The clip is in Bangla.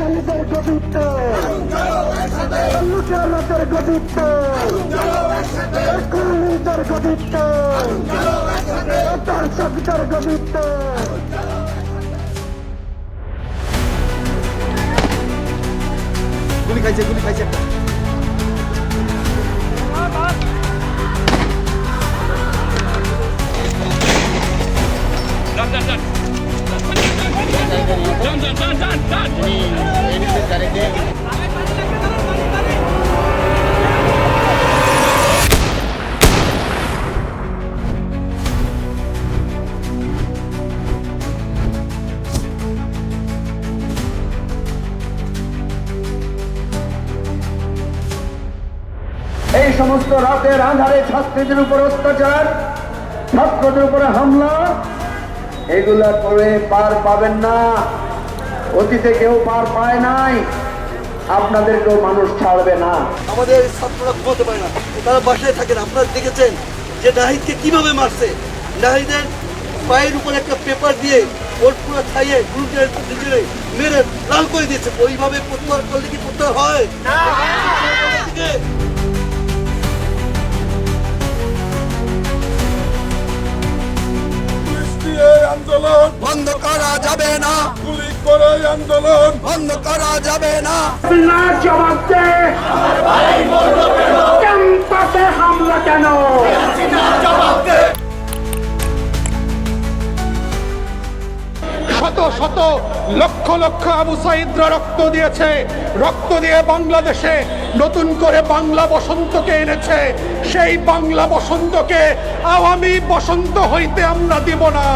গতিতে লুটেরাদের কবিত্ব। কর্মীদের কবিত্ব। দর্শকদের কবিত্ব। গুলি খাইছে গুলি খাইছে। একটা এই সমস্ত রাতের আধারে ছাত্রীদের উপর অত্যাচার ছাত্রদের উপরে হামলা এগুলা করে পার পাবেন না। অতীতে কেউ পার পায় নাই। আপনাদেরকেও মানুষ ছাড়বে না। আমাদের ছাত্ররা ঘুমাতে পারে না। তারা বাসায় থাকেন। আপনারা দেখেছেন যে নাহিদকে কীভাবে মারছে? নাহিদের পায়ের উপর একটা পেপার দিয়ে ওর পুরো খাইয়ে গ্রুপের মেরে লাল করে দিয়েছে। ওইভাবে প্রত্যাহার করলে কি প্রত্যাহার হয়? আন্দোলন। বন্ধ করা যাবে না। গুলি করে আন্দোলন। বন্ধ করা যাবে না। জবাব দে। ক্যাম্পাসে শত শত লক্ষ লক্ষ আবু সাইদরা রক্ত দিয়েছে। রক্ত দিয়ে বাংলাদেশে নতুন করে বাংলা বসন্তকে এনেছে। সেই বাংলা বসন্তকে আওয়ামী বসন্ত হইতে আমরা দিব না।